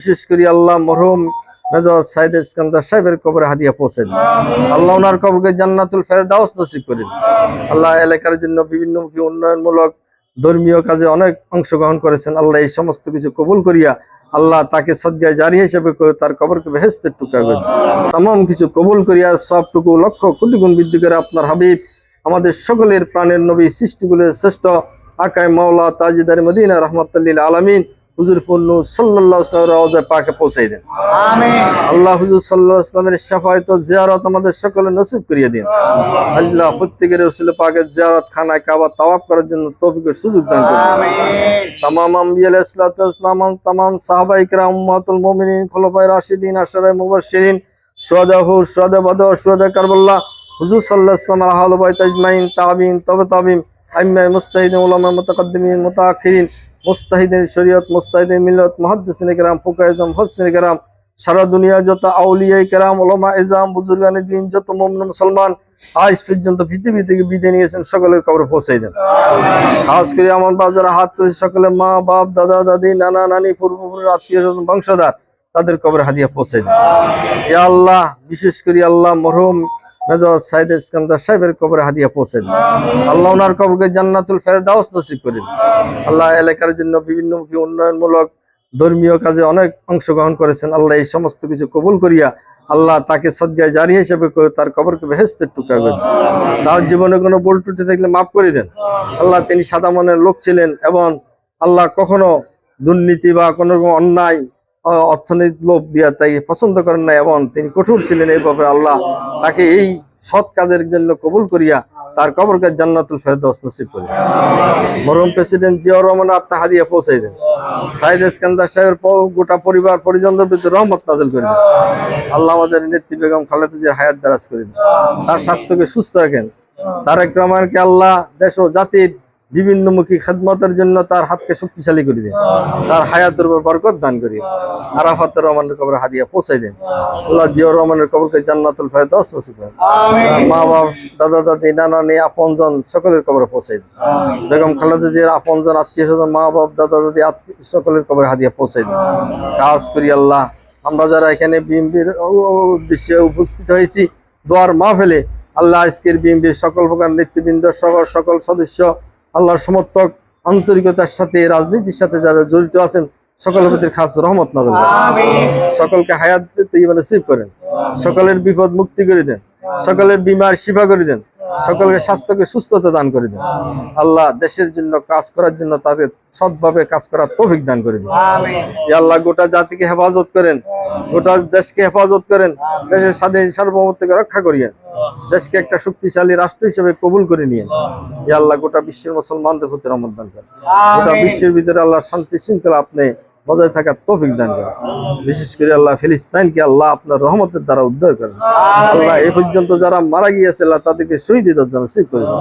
বিশেষ করে আল্লাহ মরহুম মেজর সাইদ ইস্কান্দার সাহেবের কবরে হাদিয়া পৌঁছে দিন। আল্লাহ ওনার কবরকে জান্নাতুল নসিব আল্লাহ এলাকার জন্য বিভিন্নমুখী উন্নয়নমূলক ধর্মীয় কাজে অনেক অংশগ্রহণ করেছেন। আল্লাহ এই সমস্ত কিছু কবুল করিয়া আল্লাহ তাকে সদ্গায় জারি হিসেবে করে তার কবরকে বেহেস্তের টুকা করে দিন। তামাম কিছু কবুল করিয়া সবটুকু লক্ষ কোটি গুণ বৃদ্ধি করে আপনার হাবিব, আমাদের সকলের প্রাণের নবী, সৃষ্টিগুলোর শ্রেষ্ঠ আকায় মাওলা, তাজিদার মদিনা, রহমতুল্লিল আলমিন হুজুর পূর্ণ সাল্লাহ রওজা পাকে পৌঁছাই দেন। আল্লাহ হুজুর সাল্লাহ ইসলামের সাফায়ত জিয়ারত আমাদের সকলে নসিব করিয়ে দিন। আল্লাহ প্রত্যেকের রসুল পাকের জিয়ারত খানায় কাবা তাওয়াব করার জন্য তৌফিকের সুযোগ দান করুন। তামাম আম্বিয়া ইসলাম তামাম সাহাবা ইকরাম উম্মাতুল মুমিনিন খোলাফায়ে রাশিদিন আশরায়ে মুবাশশিরিন শুহাদা হুর শুহাদা বাদা শুহাদা কারবাল্লাহ হুজুর আলাইহি ওয়াসাল্লাম আহলে বাইত আজমাইন তাবিন তবে তাবিন আইম্মা মুস্তাহিদিন উলামা মুতাকাদ্দিমিন মুতাআখিরিন মুস্তাহিদিন শরীয়ত, মুস্তাহিদিন মিলত মহাদ্দিন কেরাম, ফুকাইজম হসিন কেরাম, সারা দুনিয়া যত আউলিয়াই কেরাম ওলামা ইজাম, বুজুরগানি দিন, যত মমন মুসলমান আজ পর্যন্ত পৃথিবী থেকে বিদায় নিয়েছেন, সকলের কবরে পৌঁছাই দেন। খাস করে আমার বাজারা হাত তুলে সকলের মা, বাপ, দাদা, দাদি, নানা, নানি, পূর্বপুরুষ, আত্মীয় স্বজন, বংশধার, তাদের কবরে হাতিয়া পৌঁছাই দেন। ইয়া আল্লাহ, বিশেষ করে আল্লাহ মরহম মেজর সাইদ ইস্কান্দার সাহেবের কবরে হাদিয়া পৌঁছে দেন। আল্লাহ ওনার কবরকে জান্নাতুল ফেরদাউস নসিব করে দিন আল্লাহ এলাকার জন্য বিভিন্নমুখী উন্নয়নমূলক ধর্মীয় কাজে অনেক অংশগ্রহণ করেছেন। আল্লাহ এই সমস্ত কিছু কবুল করিয়া আল্লাহ তাকে সদ্গায় জারি হিসেবে করে তার কবরকে বেহেস্তের টুকা করে তার জীবনে কোনো ভুল ত্রুটি থাকলে মাফ করে দেন। আল্লাহ তিনি সাদা মনের লোক ছিলেন এবং আল্লাহ কখনো দুর্নীতি বা কোনো রকম অন্যায় অর্থনৈতিক লোভ দিয়া তাই পছন্দ করেন না এবং তিনি কঠোর ছিলেন। এই ব্যাপারে আল্লাহ তাকে এই সৎ কাজের জন্য কবুল করিয়া তার কবরকে জান্নাতুল ফেরদৌস নসিব করি মরহুম প্রেসিডেন্ট জিয়াউর রহমান আত্মা হারিয়া পৌঁছাই দেন। সাইদ ইস্কান্দার সাহেবের গোটা পরিবার, পরিজনদের প্রতি রহমত নাজল করে আল্লাহ আমাদের নেত্রী বেগম খালেদাজির হায়াত দারাজ করে তার স্বাস্থ্যকে সুস্থ রাখেন। তারেক রহমানকে আল্লাহ দেশ ও জাতির বিভিন্নমুখী খেদমতের জন্য তার হাতকে শক্তিশালী করে দেন তার হায়াতের উপর বরকত দান করি। আরাফাত রহমানের কবর হাদিয়া পৌঁছাই দেন আল্লাহ জিয়াউর রহমানের কবরকে জান্নাতুল ফেরদাউস নসিব করেন। মা বাপ দাদা দাদি নানা নে আপনজন সকলের কবরে পৌঁছাই দেন বেগম খালেদা জিয়ার আপনজন আত্মীয় স্বজন মা বাপ দাদা দাদি আত্মীয় সকলের কবরে হাদিয়া পৌঁছাই দেন কাজ করি আল্লাহ। আমরা যারা এখানে বিএমপির উদ্দেশ্যে উপস্থিত হয়েছি, দোয়ার মা ফেলে আল্লাহ আজকের বিএমপির সকল প্রকার নেতৃবৃন্দ সহ সকল সদস্য আল্লাহর সমর্থক আন্তরিকতার সাথে রাজনীতির সাথে যারা জড়িত আছেন সকলের প্রতি খাস রহমত নাজল সকলকে হায়াত মানে সিভ করেন। সকলের বিপদ মুক্তি করে দেন। সকলের বিমার শিফা করে দেন। সকলের স্বাস্থ্যকে সুস্থতা দান করে দেন। আল্লাহ দেশের জন্য কাজ করার জন্য তাদের সৎভাবে কাজ করার তৌফিক দান করে দেন। আল্লাহ গোটা জাতিকে হেফাজত করেন। গোটা দেশকে হেফাজত করেন। দেশের স্বাধীন সার্বভৌমত্বকে রক্ষা করিয়েন। দেশকে একটা শক্তিশালী রাষ্ট্র হিসেবে কবুল করে নিয়ে। ইয়া আল্লাহ গোটা বিশ্বের মুসলমানদের প্রতি রহমত দান করেন। গোটা বিশ্বের ভিতরে আল্লাহ শান্তি শৃঙ্খলা আপনি বজায় থাকার তৌফিক দান করেন। বিশেষ করে আল্লাহ ফিলিস্তাইনকে আল্লাহ আপনার রহমতের দ্বারা উদ্ধার করেন। আল্লাহ এ পর্যন্ত যারা মারা গিয়েছে আল্লাহ তাদেরকে শহীদ নসিব করে দেন।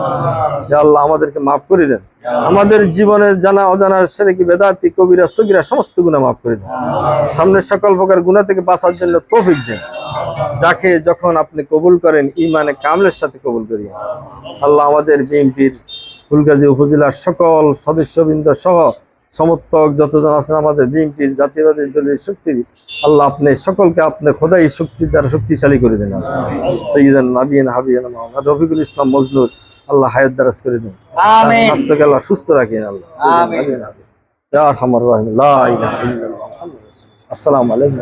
আল্লাহ। আমাদেরকে মাফ করে দেন। আমাদের জীবনের জানা অজানার সেরেকি বেদাতি কবিরা সগিরা সমস্ত গুণা মাফ করে দেন। সামনের সকল প্রকার গুণা থেকে বাঁচার জন্য তৌফিক দেন। যাকে যখন আপনি কবুল করেন ইমানে কামলের সাথে কবুল করিয়েন আল্লাহ আমাদের বিএনপির ফুলগাজী উপজেলার সকল সদস্যবৃন্দ সহ সমর্থক যতজন আছেন আমাদের বিএনপির জাতীয়বাদী দলের শক্তির আল্লাহ আপনি সকলকে আপনি খোদাই শক্তির দ্বারা শক্তিশালী করে দেন। সৈয়দান নাবিয়ান হাবিয়ান মোহাম্মদ রফিকুল ইসলাম মজনুর আল্লাহ হায়াত দারাজ করে দেন। স্বাস্থ্যকে আল্লাহ সুস্থ রাখেন আল্লাহ। আসসালামু আলাইকুম।